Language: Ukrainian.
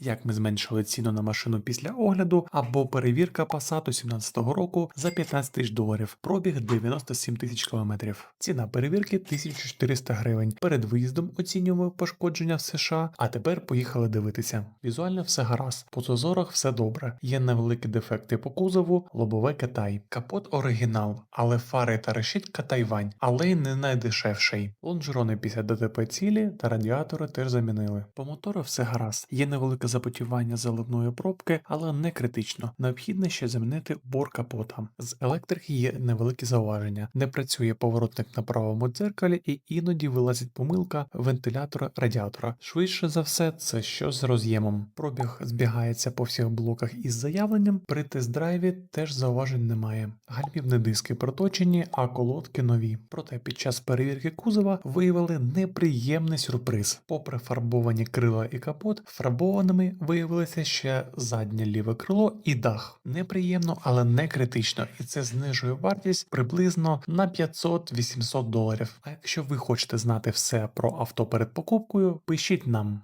як ми зменшили ціну на машину після огляду, або перевірка Passat 17-го року за 15 тисяч доларів, пробіг 97 тисяч кілометрів. Ціна перевірки 1400 гривень. Перед виїздом оцінюємо пошкодження в США, а тепер поїхали дивитися. Візуально все гаразд, по зазорах все добре. Є невеликі дефекти по кузову, лобове Китай. Капот оригінал, але фари та решітка Тайвань, але й не найдешевший. Лонжерони після ДТП цілі та радіатори теж замінили. По мотору все гаразд. Є невелике запотівання заливної пробки, але не критично. Необхідно ще замінити бор капота. З електрики є невеликі зауваження. Не працює поворотник на правому дзеркалі і іноді вилазить помилка вентилятора радіатора. Швидше за все, це щось з роз'ємом. Пробіг збігається по всіх блоках із заявленням. При тест-драйві теж зауважень немає. Гальмівні диски проточені, а колодки нові. Проте під час перевірки кузова виявили неприємний сюрприз. Попри фарбовані крила і капот, фарбованими виявилося ще заднє ліве крило і дах. Неприємно, але не критично, і це знижує вартість приблизно на 500-800 доларів. А якщо ви хочете знати все про авто перед покупкою, пишіть нам.